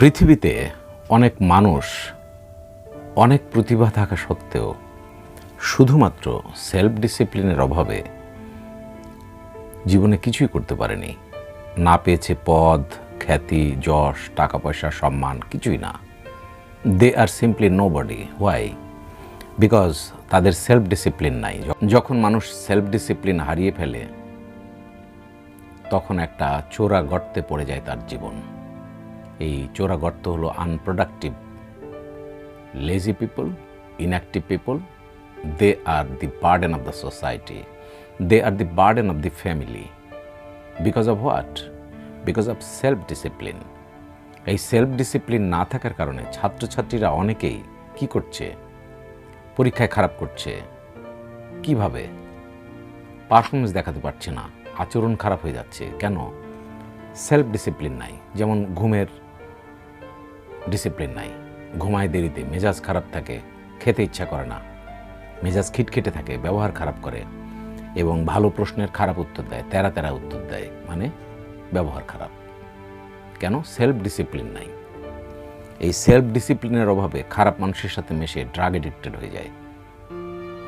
পৃথিবীতে অনেক মানুষ, অনেক প্রতিভা থাকা সত্ত্বেও শুধুমাত্র সেলফ ডিসিপ্লিনের অভাবে জীবনে কিছুই করতে পারেনি। না পেয়েছে পদ, খ্যাতি, যশ টাকা পয়সা সম্মান, কিছুই না। They are simply nobody why because তাদের সেলফ ডিসিপ্লিন নাই যখন মানুষ সেলফ ডিসিপ্লিন হারিয়ে ফেলে, তখন একটা চোরা গর্তে পড়ে যায় তার জীবন। এই চোরা গর্ত হলো unproductive lazy people inactive people they are the burden of the society they are the burden of the family because of what because of self discipline এই সেলফ ডিসিপ্লিন না থাকার কারণে ছাত্রছাত্রীরা অনেকেই কি করছে? পরীক্ষায় খারাপ করছে। কীভাবে? পারফরমেন্স দেখাতে পারছে না। আচরণ খারাপ হয়ে যাচ্ছে। কেন? সেলফ ডিসিপ্লিন নাই। যেমন ঘুমের ডিসিপ্লিন নাই। ঘুমায় দেরিতে, মেজাজ খারাপ থাকে, খেতে ইচ্ছা করে না। মেজাজ খিটখিটে থাকে, ব্যবহার খারাপ করে এবং ভালো প্রশ্নের খারাপ উত্তর দেয়, তেরা তেরা উত্তর দেয় মানে ব্যবহার খারাপ। কেন? সেলফ ডিসিপ্লিন নাই। এই সেলফ ডিসিপ্লিনের অভাবে খারাপ মানুষের সাথে মেশে ড্রাগ এডিক্টেড হয়ে যায়।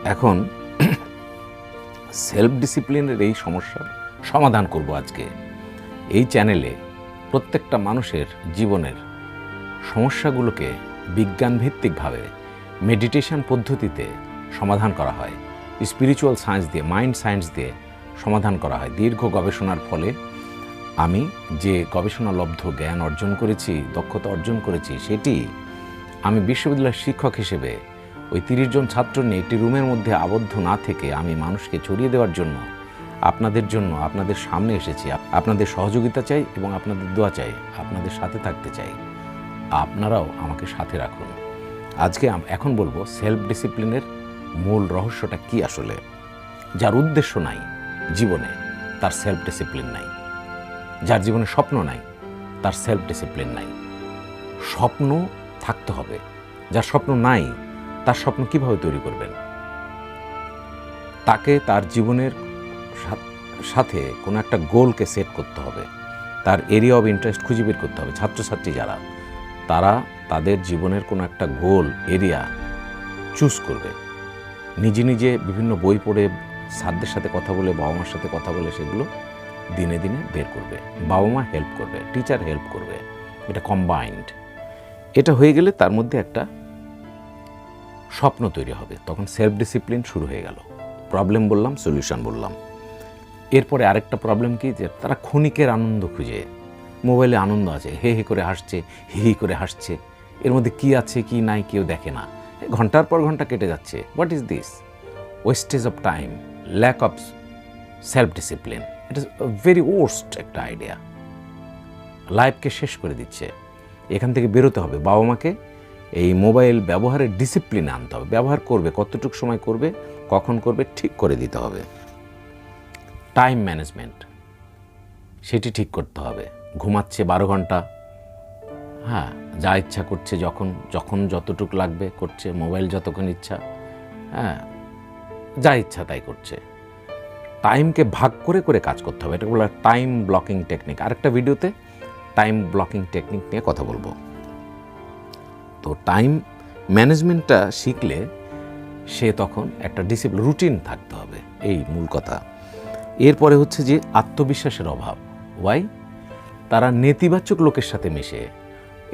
এখন সেলফ ডিসিপ্লিনের এই সমস্যার সমাধান করব আজকে। এই চ্যানেলে প্রত্যেকটা মানুষের জীবনের সমস্যাগুলোকে বিজ্ঞানভিত্তিকভাবে মেডিটেশন পদ্ধতিতে সমাধান করা হয়। স্পিরিচুয়াল সায়েন্স দিয়ে মাইন্ড সায়েন্স দিয়ে সমাধান করা হয়। দীর্ঘ গবেষণার ফলে আমি যে গবেষণালব্ধ জ্ঞান অর্জন করেছি, দক্ষতা অর্জন করেছি, সেটি আমি বিশ্ববিদ্যালয়ের শিক্ষক হিসেবে ওই তিরিশ জন ছাত্র নিয়ে একটি রুমের মধ্যে আবদ্ধ না থেকে আমি মানুষকে ছড়িয়ে দেওয়ার জন্য আপনাদের জন্য, আপনাদের সামনে এসেছি। আপনাদের সহযোগিতা চাই এবং আপনাদের দোয়া চাই, আপনাদের সাথে থাকতে চাই। আপনারাও আমাকে সাথে রাখুন। আজকে এখন বলব সেলফ ডিসিপ্লিনের মূল রহস্যটা কি আসলে? যার উদ্দেশ্য নাই জীবনে, তার সেলফ ডিসিপ্লিন নাই। যার জীবনে স্বপ্ন নাই, তার সেলফ ডিসিপ্লিন নাই। স্বপ্ন থাকতে হবে। যার স্বপ্ন নাই, তার স্বপ্ন কীভাবে তৈরি করবেন? তাকে তার জীবনের সাথে কোনো একটা গোলকে সেট করতে হবে। তার এরিয়া অব ইন্টারেস্ট খুঁজে বের করতে হবে। ছাত্রছাত্রী যারা তারা তাদের জীবনের কোনো একটা গোল, এরিয়া চুজ করবে। নিজে নিজে বিভিন্ন বই পড়ে স্যারদের সাথে কথা বলে, বাবা মার সাথে কথা বলে সেগুলো দিনে দিনে বের করবে। বাবা মা হেল্প করবে টিচার হেল্প করবে, এটা কম্বাইন্ড এটা হয়ে গেলে তার মধ্যে একটা স্বপ্ন তৈরি হবে। তখন সেলফ ডিসিপ্লিন শুরু হয়ে গেল। প্রবলেম বললাম সলিউশন বললাম। এরপরে আরেকটা প্রবলেম কি? যে তারা ক্ষণিকের আনন্দ খুঁজে। মোবাইলে আনন্দ আছে, হে হে করে হাসছে, হি হি করে হাসছে। এর মধ্যে কি আছে, কি নাই কেউ দেখে না। ঘণ্টার পর ঘণ্টা কেটে যাচ্ছে। What is this wastage of time lack of self discipline it is very worst একটা আইডিয়া লাইফকে শেষ করে দিচ্ছে। এখান থেকে বেরোতে হবে। বাবা মাকে এই মোবাইল ব্যবহারের ডিসিপ্লিনে আনতে হবে। ব্যবহার করবে, কতটুকু সময় করবে, কখন করবে, ঠিক করে দিতে হবে। টাইম ম্যানেজমেন্ট সেটি ঠিক করতে হবে। ঘুমাচ্ছে বারো ঘণ্টা। হ্যাঁ যা ইচ্ছা করছে যখন যখন যতটুক লাগবে করছে, মোবাইল যতক্ষণ ইচ্ছা। হ্যাঁ যা ইচ্ছা তাই করছে। টাইমকে ভাগ করে করে কাজ করতে হবে। এটা বলা টাইম ব্লকিং টেকনিক। আরেকটা ভিডিওতে টাইম ব্লকিং টেকনিক নিয়ে কথা বলব। তো টাইম ম্যানেজমেন্টটা শিখলে সে তখন একটা ডিসিপ্লিন, রুটিন থাকতে হবে। এই মূল কথা। এরপরে হচ্ছে যে আত্মবিশ্বাসের অভাব। ওয়াই তারা নেতিবাচক লোকের সাথে মিশে,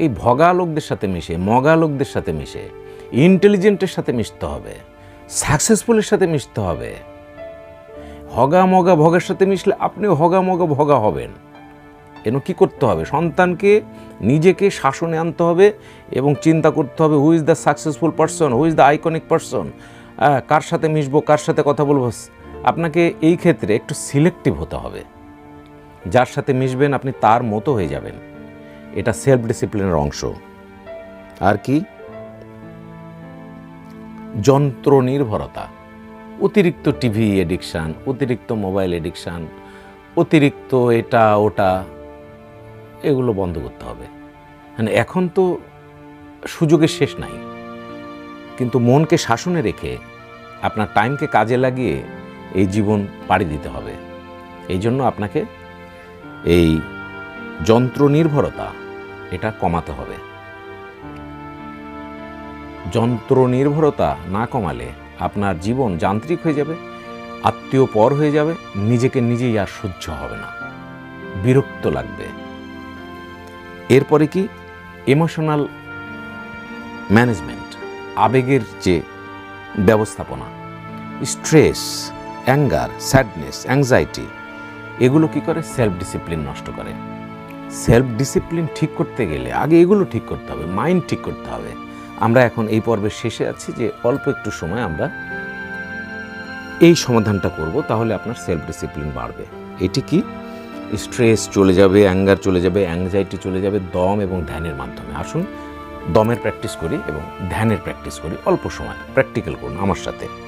এই ভগা লোকদের সাথে মিশে, মগা লোকদের সাথে মিশে, ইন্টেলিজেন্টের সাথে মিশতে হবে, সাকসেসফুলের সাথে মিশতে হবে। হগা মগা ভগার সাথে মিশলে আপনিও হগা মগা ভগা হবেন। এন কি করতে হবে? সন্তানকে নিজেকে শাসনে আনতে হবে এবং চিন্তা করতে হবে who is the successful person who is the iconic person কার সাথে মিশবো, কার সাথে কথা বলব? আপনাকে এই ক্ষেত্রে একটু সিলেক্টিভ হতে হবে। যার সাথে মিশবেন আপনি তার মতো হয়ে যাবেন। এটা সেলফ ডিসিপ্লিনের অংশ। আর কি? যন্ত্র নির্ভরতা অতিরিক্ত টিভি এডিকশান অতিরিক্ত মোবাইল এডিকশান অতিরিক্ত এটা, ওটা, এগুলো বন্ধ করতে হবে। মানে এখন তো সুযোগের শেষ নাই। কিন্তু মনকে শাসনে রেখে আপনার টাইমকে কাজে লাগিয়ে এই জীবন পাড়ি দিতে হবে। এই জন্য আপনাকে এই যন্ত্র নির্ভরতা এটা কমাতে হবে। যন্ত্র নির্ভরতা না কমালে আপনার জীবন যান্ত্রিক হয়ে যাবে, আত্মীয় পর হয়ে যাবে, নিজেকে নিজেই আর সহ্য হবে না। বিরক্ত লাগবে। এরপরে কি? ইমোশনাল ম্যানেজমেন্ট আবেগের যে ব্যবস্থাপনা স্ট্রেস অ্যাঙ্গার স্যাডনেস অ্যাংজাইটি এগুলো কি করে? সেলফ ডিসিপ্লিন নষ্ট করে। সেলফ ডিসিপ্লিন ঠিক করতে গেলে আগে এগুলো ঠিক করতে হবে মাইন্ড ঠিক করতে হবে। আমরা এখন এই পর্বের শেষে আছি যে অল্প একটু সময় আমরা এই সমাধানটা করব, তাহলে আপনার সেলফ ডিসিপ্লিন বাড়বে। এটি কি? স্ট্রেস চলে যাবে অ্যাঙ্গার চলে যাবে অ্যাংজাইটি চলে যাবে দম এবং ধ্যানের মাধ্যমে। আসুন দমের প্র্যাকটিস করি এবং ধ্যানের প্র্যাকটিস করি, অল্প সময় প্র্যাকটিক্যাল করুন আমার সাথে।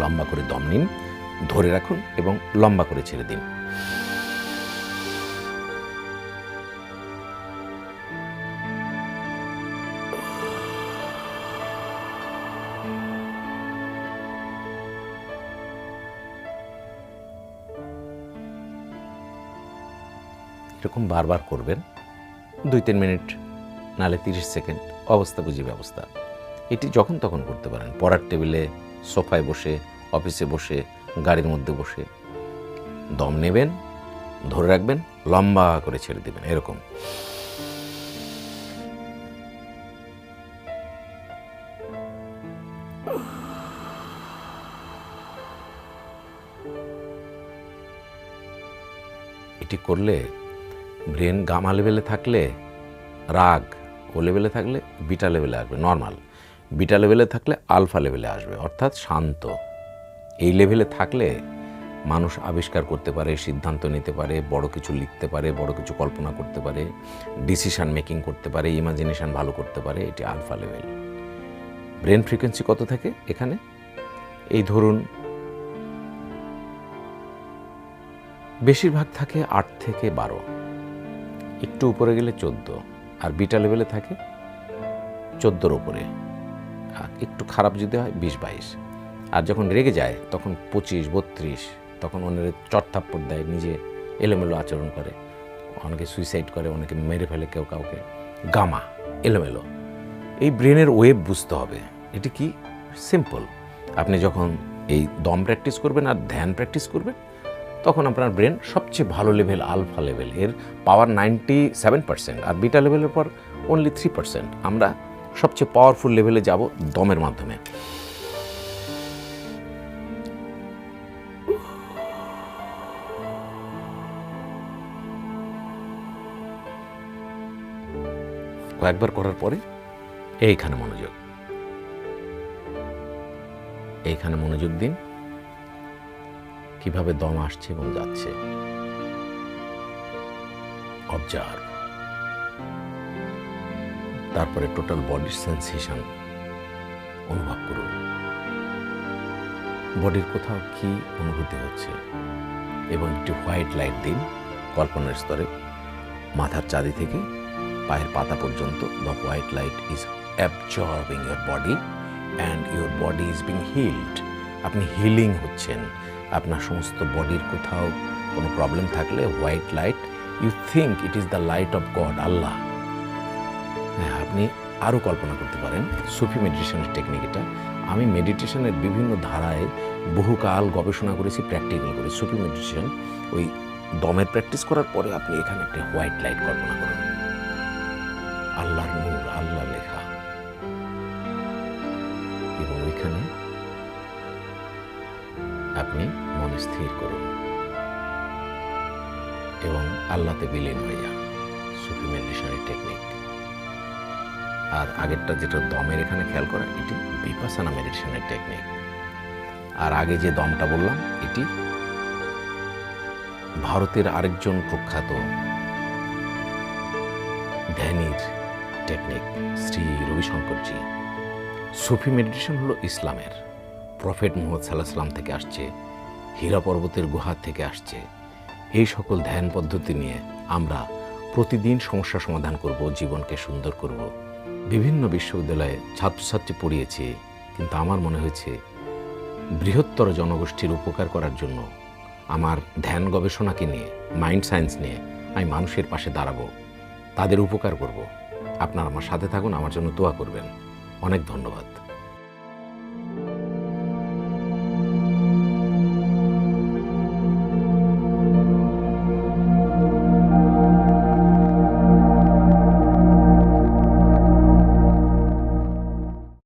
লম্বা করে দম নিন, ধরে রাখুন এবং লম্বা করে ছেড়ে দিন। এরকম বারবার করবেন, দুই তিন মিনিট, নালে তিরিশ সেকেন্ড, অবস্থা বুঝি ব্যবস্থা। এটি যখন তখন করতে পারেন। পড়ার টেবিলে সোফায় বসে, অফিসে বসে, গাড়ির মধ্যে বসে। দম নেবেন, ধরে রাখবেন, লম্বা করে ছেড়ে দেবেন, এরকম। এটি করলে ব্রেন গামা লেভেলে থাকলে, রাগ ও লেভেলে থাকলে, বিটা লেভেলে আসবে, নর্মাল। বিটা লেভেলে থাকলে আলফা লেভেলে আসবে, অর্থাৎ শান্ত। এই লেভেলে থাকলে মানুষ আবিষ্কার করতে পারে, সিদ্ধান্ত নিতে পারে, বড় কিছু লিখতে পারে, বড় কিছু কল্পনা করতে পারে ডিসিশান মেকিং করতে পারে ইমাজিনেশান ভালো করতে পারে, এটি আলফা লেভেল। ব্রেন ফ্রিকোয়েন্সি কত থাকে এখানে? এই ধরুন, বেশিরভাগ থাকে আট থেকে বারো, একটু উপরে গেলে চোদ্দ, আর বিটা লেভেলে থাকে চোদ্দোর আর একটু খারাপ যদি হয়, বিশ বাইশ। আর যখন রেগে যায়, তখন পঁচিশ, বত্রিশ, তখন অন্যের চটথাপ্পড় দেয়, নিজে এলোমেলো আচরণ করে। অনেকে সুইসাইড করে, অনেকে মেরে ফেলে কেউ কাউকে। গামা, এলোমেলো। এই ব্রেনের ওয়েব বুঝতে হবে। এটি কি? সিম্পল আপনি যখন এই দম প্র্যাকটিস করবেন আর ধ্যান প্র্যাকটিস করবেন, তখন আপনার ব্রেন সবচেয়ে ভালো লেভেল আলফা লেভেল এর পাওয়ার নাইনটি সেভেন পার্সেন্ট আর বিটা লেভেলের পর অনলি থ্রি পার্সেন্ট আমরা সবচেয়ে পাওয়ারফুল লেভেলে যাব দমের মাধ্যমে। কয়েকবার করার পরে এইখানে মনোযোগ। এইখানে মনোযোগ দিন, কীভাবে দম আসছে এবং যাচ্ছে। অবজার্ভ তারপরে টোটাল বডির সেন্সেশন অনুভব করুন। বডির কোথাও কি অনুভূতি হচ্ছে? এবং একটি হোয়াইট লাইট দিন কল্পনার স্তরে মাথার চাঁদি থেকে পায়ের পাতা পর্যন্ত the white light is absorbing your body and your body is being healed আপনি হিলিং হচ্ছেন। আপনার সমস্ত বডির কোথাও কোনো প্রবলেম থাকলে white light you think it is the light of God আল্লাহ হ্যাঁ আপনি আরও কল্পনা করতে পারেন। সুফি মেডিটেশনের টেকনিক এটা। আমি মেডিটেশনের বিভিন্ন ধারায় বহুকাল গবেষণা করেছি প্র্যাকটিক্যাল করে। সুফি মেডিটেশন, ওই দমের প্র্যাকটিস করার পরে আপনি এখানে একটা হোয়াইট লাইট কল্পনা করুন। আল্লাহর নূর আল্লাহ লেখা। এবং ওইখানে আপনি মনে স্থির করুন। এবং আল্লাহতে বিলীন হয়ে যান। সুফি মেডিটেশনের টেকনিক আর আগেরটা যেটা দমের এখানে খেয়াল করা, এটি বিপাসানা মেডিটেশনের টেকনিক আর আগে যে দমটা বললাম, এটি ভারতের আরেকজন প্রখ্যাত ধ্যানীর টেকনিক শ্রী রবিশঙ্করজি। সুফি মেডিটেশন হলো ইসলামের। প্রফেট মোহাম্মদ সাল্লাহ সাল্লাম থেকে আসছে, হীরা পর্বতের গুহা থেকে আসছে। এই সকল ধ্যান পদ্ধতি নিয়ে আমরা প্রতিদিন সমস্যা সমাধান করব, জীবনকে সুন্দর করব। বিভিন্ন বিশ্ববিদ্যালয়ে ছাত্রছাত্রী পড়িয়েছি, কিন্তু আমার মনে হয়েছে বৃহত্তর জনগোষ্ঠীর উপকার করার জন্য আমার ধ্যান গবেষণাকে নিয়ে, মাইন্ড সায়েন্স নিয়ে আমি মানুষের পাশে দাঁড়াবো। তাদের উপকার করব। আপনারা আমার সাথে থাকুন, আমার জন্য দোয়া করবেন। অনেক ধন্যবাদ।